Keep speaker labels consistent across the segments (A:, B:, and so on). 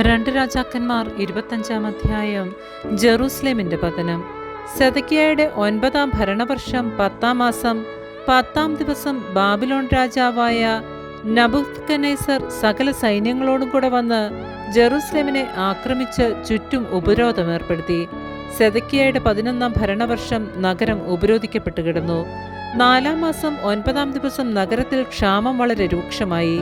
A: രണ്ട് രാജാക്കന്മാർ ഇരുപത്തഞ്ചാം അധ്യായം ജെറൂസലേമിന്റെ പതനം. സെതക്കിയയുടെ ഒൻപതാം ഭരണവർഷം പത്താം മാസം പത്താം ദിവസം ബാബിലോൺ രാജാവായ നബുക്കനേസർ സകല സൈന്യങ്ങളോടും കൂടെ വന്ന് ജെറൂസലേമിനെ ആക്രമിച്ച് ചുറ്റും ഉപരോധം ഏർപ്പെടുത്തി. സെതക്കിയയുടെ പതിനൊന്നാം ഭരണവർഷം നഗരം ഉപരോധിക്കപ്പെട്ടു കിടന്നു. നാലാം മാസം ഒൻപതാം ദിവസം നഗരത്തിൽ ക്ഷാമം വളരെ രൂക്ഷമായി.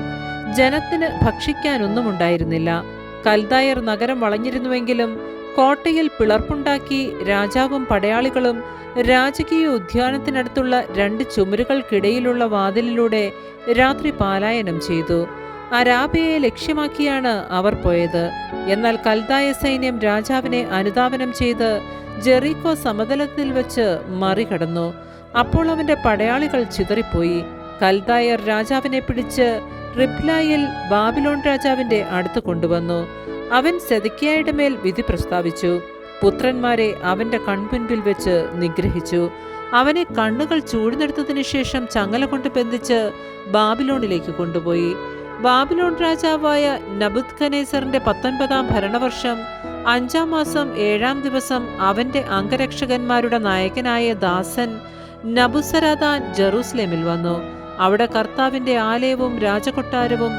A: ജനത്തിന് ഭക്ഷിക്കാനൊന്നും ഉണ്ടായിരുന്നില്ല. കൽദായർ നഗരം വളഞ്ഞിരുന്നുവെങ്കിലും കോട്ടയിൽ പിളർപ്പുണ്ടാക്കി രാജാവും പടയാളികളും രാജകീയ ഉദ്യാനത്തിനടുത്തുള്ള രണ്ട് ചുമരുകൾക്കിടയിലുള്ള വാതിലിലൂടെ രാത്രി പാലായനം ചെയ്തു. അരാബിയയെ ലക്ഷ്യമാക്കിയാണ് അവർ പോയത്. എന്നാൽ കൽദായ സൈന്യം രാജാവിനെ അനുധാവനം ചെയ്ത് ജെറീക്കോ സമതലത്തിൽ വെച്ച് മറികടന്നു. അപ്പോൾ അവന്റെ പടയാളികൾ ചിതറിപ്പോയി. കൽദായർ രാജാവിനെ പിടിച്ച് റിബ്ലായിൽ ബാബിലോൺ രാജാവിന്റെ അടുത്ത് കൊണ്ടുവന്നു. അവൻ സെതക്കിയായുടെ മേൽ വിധി പ്രസ്താവിച്ചു. പുത്രന്മാരെ അവന്റെ കൺപിൻപിൽ വെച്ച് നിഗ്രഹിച്ചു. അവനെ കണ്ണുകൾ ചൂഴ്ന്നെടുത്തതിനു ശേഷം ചങ്ങല കൊണ്ട് ബന്ധിച്ച് ബാബിലോണിലേക്ക് കൊണ്ടുപോയി. ബാബിലോൺ രാജാവായ നബുദ് ഖനേസറിന്റെ പത്തൊൻപതാം ഭരണവർഷം അഞ്ചാം മാസം ഏഴാം ദിവസം അവന്റെ അംഗരക്ഷകന്മാരുടെ നായകനായ ദാസൻ നബുസരാദാൻ ജെറൂസലേമിൽ വന്നു. അവിടെ കർത്താവിന്റെ ആലയവും രാജകൊട്ടാരവും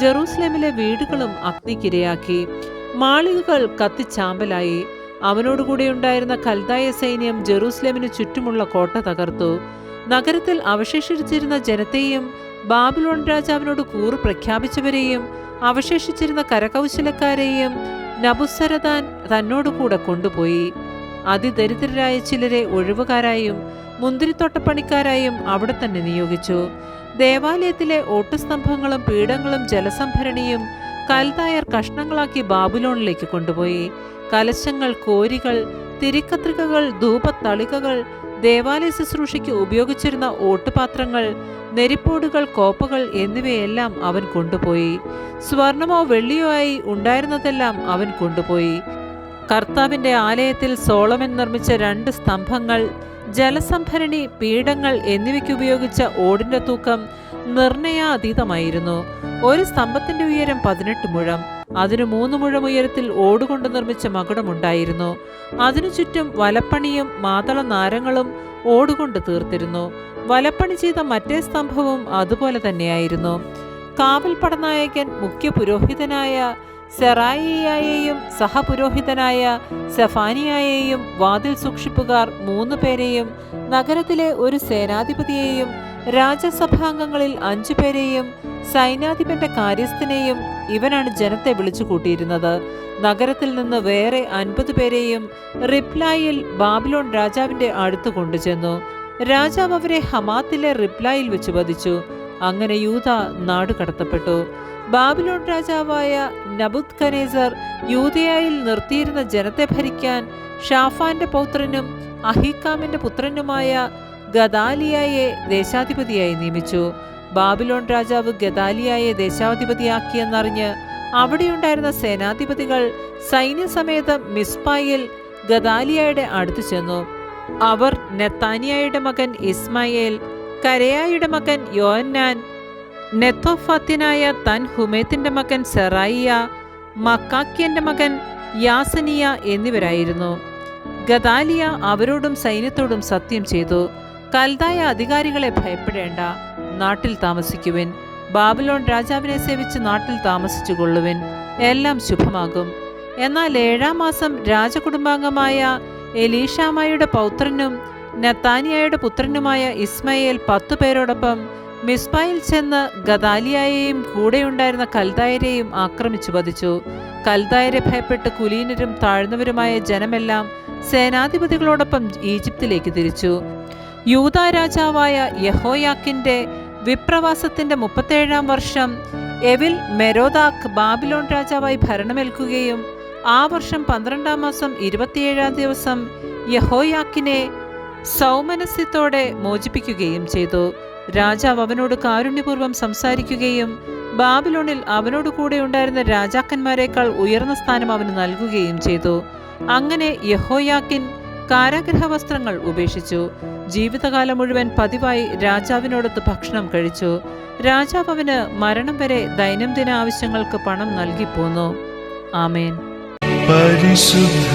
A: ജെറൂസലേമിലെ വീടുകളും അഗ്നിക്കിരയാക്കി. മാളികകൾ കത്തിച്ചാമ്പലായി. അവനോടുകൂടെ ഉണ്ടായിരുന്ന കൽദായ സൈന്യം ജെറൂസലേമിന് ചുറ്റുമുള്ള കോട്ട തകർത്തു. നഗരത്തിൽ അവശേഷിച്ചിരുന്ന ജനത്തെയും ബാബിലോൺ രാജാവിനോട് കൂറ് പ്രഖ്യാപിച്ചവരെയും അവശേഷിച്ചിരുന്ന കരകൗശലക്കാരെയും നബുസരദാൻ തന്നോടുകൂടെ കൊണ്ടുപോയി. അതിദരിദ്രരായ ചിലരെ ഒഴിവുകാരായും മുന്തിരിത്തോട്ടപ്പണിക്കാരായും അവിടെ തന്നെ നിയോഗിച്ചു. ദേവാലയത്തിലെ ഓട്ടുസ്തംഭങ്ങളും പീഠങ്ങളും ജലസംഭരണിയും കൽതായർ കഷ്ണങ്ങളാക്കി ബാബുലോണിലേക്ക് കൊണ്ടുപോയി. കലശങ്ങൾ കോരികൾ തിരിക്കത്രികകൾ ധൂപത്തളികകൾ ദേവാലയ ശുശ്രൂഷയ്ക്ക് ഉപയോഗിച്ചിരുന്ന ഓട്ടുപാത്രങ്ങൾ നെരിപ്പോടുകൾ കോപ്പകൾ എന്നിവയെല്ലാം അവൻ കൊണ്ടുപോയി. സ്വർണമോ വെള്ളിയോ ആയി ഉണ്ടായിരുന്നതെല്ലാം അവൻ കൊണ്ടുപോയി. കർത്താവിന്റെ ആലയത്തിൽ സോളമൻ നിർമ്മിച്ച രണ്ട് സ്തംഭങ്ങൾ ജലസംഭരണി പീഠങ്ങൾ എന്നിവയ്ക്കുപയോഗിച്ച ഓടിന്റെ തൂക്കം നിർണയാതീതമായിരുന്നു. ഒരു സ്തംഭത്തിന്റെ ഉയരം പതിനെട്ട് മുഴം. അതിനു മൂന്ന് മുഴം ഉയരത്തിൽ ഓടുകൊണ്ട് നിർമ്മിച്ച മകുടമുണ്ടായിരുന്നു. അതിനു ചുറ്റും വലപ്പണിയും മാതള നാരങ്ങളും ഓടുകൊണ്ട് തീർത്തിരുന്നു. വലപ്പണി ചെയ്ത മറ്റേ സ്തംഭവും അതുപോലെ തന്നെയായിരുന്നു. കാവൽ പടനായകൻ മുഖ്യ പുരോഹിതനായ സെറായിയായെയും സഹപുരോഹിതനായ സെഫാനിയായെയും വാതിൽ സൂക്ഷിപ്പുകാർ മൂന്നു പേരെയും നഗരത്തിലെ ഒരു സേനാധിപതിയെയും രാജസഭാംഗങ്ങളിൽ അഞ്ചു പേരെയും സൈന്യാധിപന്റെ കാര്യസ്ഥനെയും ഇവനാണ് ജനത്തെ വിളിച്ചു കൂട്ടിയിരുന്നത്. നഗരത്തിൽ നിന്ന് വേറെ അൻപത് പേരെയും റിപ്ലായിൽ ബാബിലോൺ രാജാവിന്റെ അടുത്ത് കൊണ്ടുചെന്നു. രാജാവ് അവരെ ഹമാത്തിലെ റിപ്ലായിൽ വെച്ച് വധിച്ചു. അങ്ങനെ യൂത നാട് കടത്തപ്പെട്ടു. ബാബിലോൺ രാജാവായ നബുദ് ഖനേസർ യൂതയായിൽ നിർത്തിയിരുന്ന ജനത്തെ ഭരിക്കാൻ ഷാഫാന്റെ പൗത്രനും അഹിക്കാമിന്റെ പുത്രനുമായ ഗദാലിയായെ ദേശാധിപതിയായി നിയമിച്ചു. ബാബിലോൺ രാജാവ് ഗദാലിയായെ ദേശാധിപതിയാക്കിയെന്നറിഞ്ഞ് അവിടെയുണ്ടായിരുന്ന സേനാധിപതികൾ സൈന്യസമേതം മിസ്പായിൽ ഗദാലിയായുടെ അടുത്തു ചെന്നു. അവർ നെത്താനിയായുടെ മകൻ ഇസ്മായേൽ കരയായുടെ മകൻ യോന്നാൻ നെത്തോഫാത്തിനായ തൻ ഹുമേത്തിന്റെ മകൻ സെറായിയ മക്കാക്കിയന്റെ മകൻ യാസനിയ എന്നിവരായിരുന്നു. ഗദാലിയ അവരോടും സൈന്യത്തോടും സത്യം ചെയ്തു കൽതായ അധികാരികളെ ഭയപ്പെടേണ്ട നാട്ടിൽ താമസിക്കുവിൻ ബാബിലോൺ രാജാവിനെ സേവിച്ച് നാട്ടിൽ താമസിച്ചു കൊള്ളുവിൻ എല്ലാം ശുഭമാകും. എന്നാൽ ഏഴാം മാസം രാജകുടുംബാംഗമായ എലീഷാമായുടെ പൗത്രനും നത്താനിയായുടെ പുത്രനുമായ ഇസ്മയേൽ പത്തു പേരോടൊപ്പം മിസ്ബായിൽ ചെന്ന് ഗദാലിയായെയും കൂടെയുണ്ടായിരുന്ന കൽദായരെയും ആക്രമിച്ചു വധിച്ചു. കൽദായരെ ഭയപ്പെട്ട് കുലീനരും താഴ്ന്നവരുമായ ജനമെല്ലാം സേനാധിപതികളോടൊപ്പം ഈജിപ്തിലേക്ക് തിരിച്ചു. യൂത രാജാവായ യഹോയാക്കിന്റെ വിപ്രവാസത്തിന്റെ മുപ്പത്തേഴാം വർഷം എവിൽ മെരോദാക്ക് ബാബിലോൺ രാജാവായി ഭരണമേൽക്കുകയും ആ വർഷം പന്ത്രണ്ടാം മാസം ഇരുപത്തിയേഴാം ദിവസം യഹോയാക്കിനെ സൗമനസ്യത്തോടെ മോചിപ്പിക്കുകയും ചെയ്തു. രാജാവ് അവനോട് കാരുണ്യപൂർവം സംസാരിക്കുകയും ബാബിലോണിൽ അവനോട് കൂടെ ഉണ്ടായിരുന്ന രാജാക്കന്മാരെക്കാൾ ഉയർന്ന സ്ഥാനം അവന് നൽകുകയും ചെയ്തു. അങ്ങനെ യഹോയാക്കിൻ കാരാഗ്രഹ വസ്ത്രങ്ങൾ ഉപേക്ഷിച്ചു. ജീവിതകാലം മുഴുവൻ പതിവായി രാജാവിനോടൊത്ത് ഭക്ഷണം കഴിച്ചു. രാജാവ് അവന് മരണം വരെ ദൈനംദിന ആവശ്യങ്ങൾക്ക് പണം നൽകിപ്പോന്നു ആമേൻ.
B: പരിശുദ്ധ